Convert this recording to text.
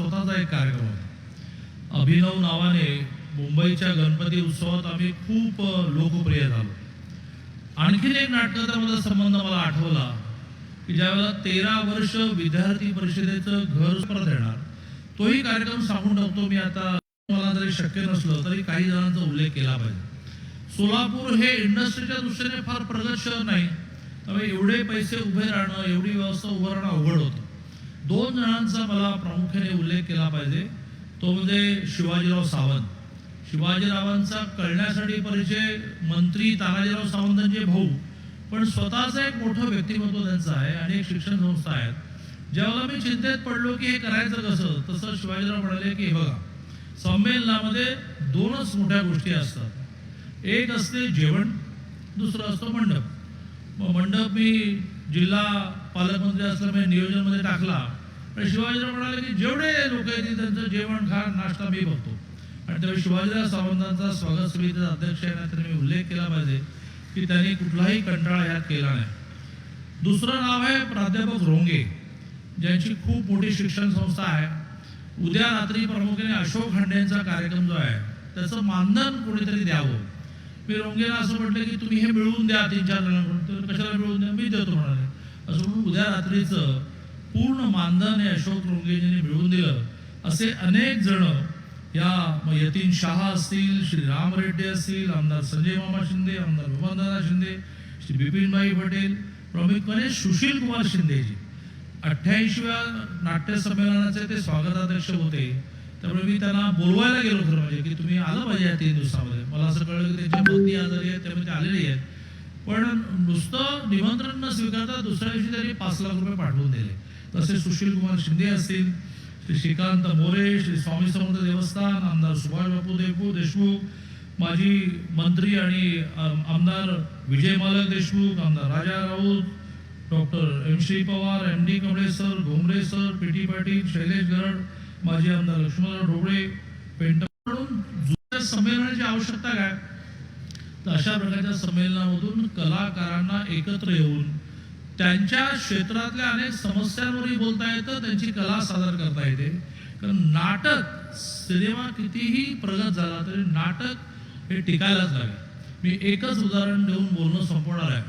स्वतःचा एक कार्यक्रम होता. अभिनव नावाने मुंबईच्या गणपती उत्सवात आम्ही खूप लोकप्रिय झालो. आणखीन एक नाटकाचा संबंध मला आठवला की ज्यावेळेला तेरा वर्ष विद्यार्थी परिषदेचं घर परत येणार तोही कार्यक्रम सांगून टाकतो मी आता. मला जरी शक्य नसलं तरी काही जणांचा उल्लेख केला पाहिजे. सोलापूर हे इंडस्ट्रीच्या दृष्टीने फार प्रगत शहर नाही त्यामुळे एवढे पैसे उभे राहणं एवढी व्यवस्था उभं राहणं अवघड होतं. दोन जणांचा मला प्रामुख्याने उल्लेख केला पाहिजे. तो म्हणजे शिवाजीराव सावंत. शिवाजीरावांचा कळण्यासाठी परिचय मंत्री तानाजीराव सावंतांचे भाऊ. पण स्वतःचं एक मोठं व्यक्तिमत्व त्यांचं आहे आणि एक शिक्षण संस्था आहेत ज्यावेळेला मी चिंतेत पडलो की हे करायचं कसं तसं शिवाजीराव म्हणाले की हे बघा संमेलनामध्ये दोनच मोठ्या गोष्टी असतात. एक असते जेवण दुसरं असतं मंडप. मंडप मी जिल्हा पालकमंत्री असल्यामुळे नियोजनमध्ये टाकला. आणि शिवाजीराव म्हणाले की जेवढे लोक येतील त्यांचं जेवण खाण नाश्ता मी बघतो. आणि त्यावेळी शिवाजीराव सावंतांचा स्वागत समितीचा अध्यक्ष आहे तर मी उल्लेख केला पाहिजे की त्यांनी कुठलाही कंटाळा यात केला नाही. दुसरं नाव आहे प्राध्यापक रोंगे ज्यांची खूप मोठी शिक्षण संस्था आहे. उद्या रात्री प्रामुख्याने अशोक खंडेंचा कार्यक्रम जो आहे त्याचं मानधन कोणीतरी द्यावं. मी रोंगेला असं म्हटलं की तुम्ही हे मिळवून द्या तीन चार जणांकडून तर कशाला मिळवून द्या? मी देतो म्हणाले. असं म्हणून उद्या रात्रीचं पूर्ण मानधन हे अशोक रोंगेजींनी मिळवून दिलं. असे अनेक जण या मग यतीन शहा असतील श्री राम रेड्डी असतील आमदार संजय मामा शिंदे आमदार भगवंतदादा शिंदे श्री बिपिनभाई पटेल प्रमुखपणे सुशील कुमार शिंदेजी. अठ्ठ्याऐंशीव्या नाट्य संमेलनाचे ते स्वागताध्यक्ष होते. त्यामुळे मी त्यांना बोलवायला गेलो खरं म्हणजे की तुम्ही आलं पाहिजे या तीन दिवसामध्ये. मला असं कळलं की त्यांची पत्नी आजारी आहे त्यामुळे ते आलेली आहेत पण नुसतं निमंत्रण न स्वीकारता दुसऱ्या दिवशी त्यांनी पाच लाख रुपये पाठवून दिले. तसे सुशील कुमार शिंदे असतील श्री श्रीकांत मोरे श्री स्वामी समर्थ देवस्थान आमदार सुभाष बापू देपू देशमुख माजी मंत्री आणि आमदार विजय मालक देशमुख आमदार Raja Raut doctor M Shri Pawar M D Kamle sir Ghomare sir P T Patil Shailesh Garad माजी आमदार लक्ष्मणराव ढोबळे पेंटकडून जुन्या संमेलनाची आवश्यकता काय? तर अशा प्रकारच्या संमेलनामधून कलाकारांना एकत्र येऊन त्यांच्या क्षेत्रातल्या अनेक समस्यांवरही बोलता येतं त्यांची कला सादर करता येते. कारण नाटक सिनेमा कितीही प्रगत झाला तरी नाटक हे टिकायलाच लागेल मी एकच उदाहरण देऊन बोलणं संपवणार आहे.